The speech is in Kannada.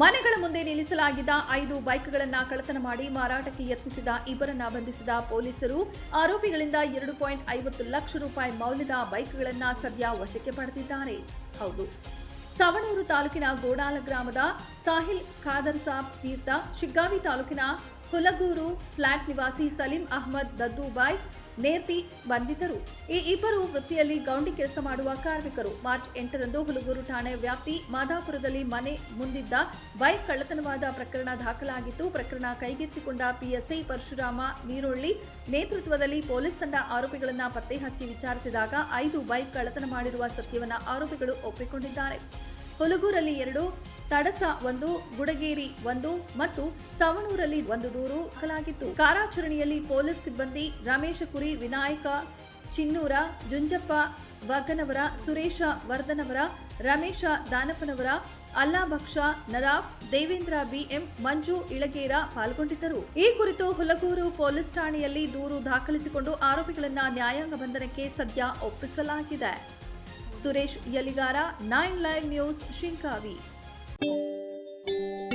ಮನೆಗಳ ಮುಂದೆ ನಿಲ್ಲಿಸಲಾಗಿದ್ದ ಐದು ಬೈಕ್ಗಳನ್ನು ಕಳ್ಳತನ ಮಾಡಿ ಮಾರಾಟಕ್ಕೆ ಯತ್ನಿಸಿದ ಇಬ್ಬರನ್ನ ಬಂಧಿಸಿದ ಪೊಲೀಸರು ಆರೋಪಿಗಳಿಂದ ಎರಡು ಪಾಯಿಂಟ್ ಐವತ್ತು ಲಕ್ಷ ರೂಪಾಯಿ ಮೌಲ್ಯದ ಬೈಕ್ಗಳನ್ನು ಸದ್ಯ ವಶಕ್ಕೆ ಪಡೆದಿದ್ದಾರೆ. ಹೌದು. ಸವಣೂರು ತಾಲೂಕಿನ ಗೋಡಾಲ ಗ್ರಾಮದ ಸಾಹಿಲ್ ಖಾದರ್ ಸಾಬ್ ತೀರ್ಥ, ಶಿಗ್ಗಾವಿ ತಾಲೂಕಿನ ಹುಲಗೂರು ಫ್ಲಾಟ್ ನಿವಾಸಿ ಸಲೀಂ ಅಹಮದ್ ದದ್ದೂಬಾಯ್ ನೇರ್ತಿ ಬಂಧಿತರು ಈ ಇಬ್ಬರು ವೃತ್ತಿಯಲ್ಲಿ ಗೌಂಡಿ ಕೆಲಸ ಮಾಡುವ ಕಾರ್ಮಿಕರು. ಮಾರ್ಚ್ ಎಂಟರಂದು ಹುಲಗೂರು ಠಾಣೆ ವ್ಯಾಪ್ತಿ ಮಾದಾಪುರದಲ್ಲಿ ಮನೆ ಮುಂದಿದ್ದ ಬೈಕ್ ಕಳ್ಳತನವಾದ ಪ್ರಕರಣ ದಾಖಲಾಗಿತ್ತು. ಪ್ರಕರಣ ಕೈಗೆತ್ತಿಕೊಂಡ ಪಿಎಸ್ಐ ಪರಶುರಾಮ ನೀರೊಳ್ಳಿ ನೇತೃತ್ವದಲ್ಲಿ ಪೊಲೀಸ್ ತಂಡ ಆರೋಪಿಗಳನ್ನು ಪತ್ತೆ ಹಚ್ಚಿ ವಿಚಾರಿಸಿದಾಗ ಐದು ಬೈಕ್ ಕಳ್ಳತನ ಮಾಡಿರುವ ಸತ್ಯವನ್ನ ಆರೋಪಿಗಳು ಒಪ್ಪಿಕೊಂಡಿದ್ದಾರೆ. ಹುಲಗೂರಲ್ಲಿ ಎರಡು ತಡಸ ಒಂದು, ಗುಡಗೇರಿ ಒಂದು ಮತ್ತು ಸವಣೂರಲ್ಲಿ ಒಂದು ದೂರು ದಾಖಲಾಗಿತ್ತು. ಕಾರ್ಯಾಚರಣೆಯಲ್ಲಿ ಪೊಲೀಸ್ ಸಿಬ್ಬಂದಿ ರಮೇಶ ಕುರಿ, ವಿನಾಯಕ ಚಿನ್ನೂರ, ಜುಂಜಪ್ಪ ವಗ್ಗನವರ ಸುರೇಶ ವರ್ಧನವರ, ರಮೇಶ ದಾನಪ್ಪನವರ ಅಲ್ಲಾಭಕ್ಷ ನದಾಫ್, ದೇವೇಂದ್ರ ಬಿಎಂ, ಮಂಜು ಇಳಗೇರ ಪಾಲ್ಗೊಂಡಿದ್ದರು. ಈ ಕುರಿತು ಹುಲಗೂರು ಪೊಲೀಸ್ ಠಾಣೆಯಲ್ಲಿ ದೂರು ದಾಖಲಿಸಿಕೊಂಡು ಆರೋಪಿಗಳನ್ನ ನ್ಯಾಯಾಂಗ ಬಂಧನಕ್ಕೆ ಸದ್ಯ ಒಪ್ಪಿಸಲಾಗಿದೆ. Suresh Yaligar, nine live news Shinkavi Thank you.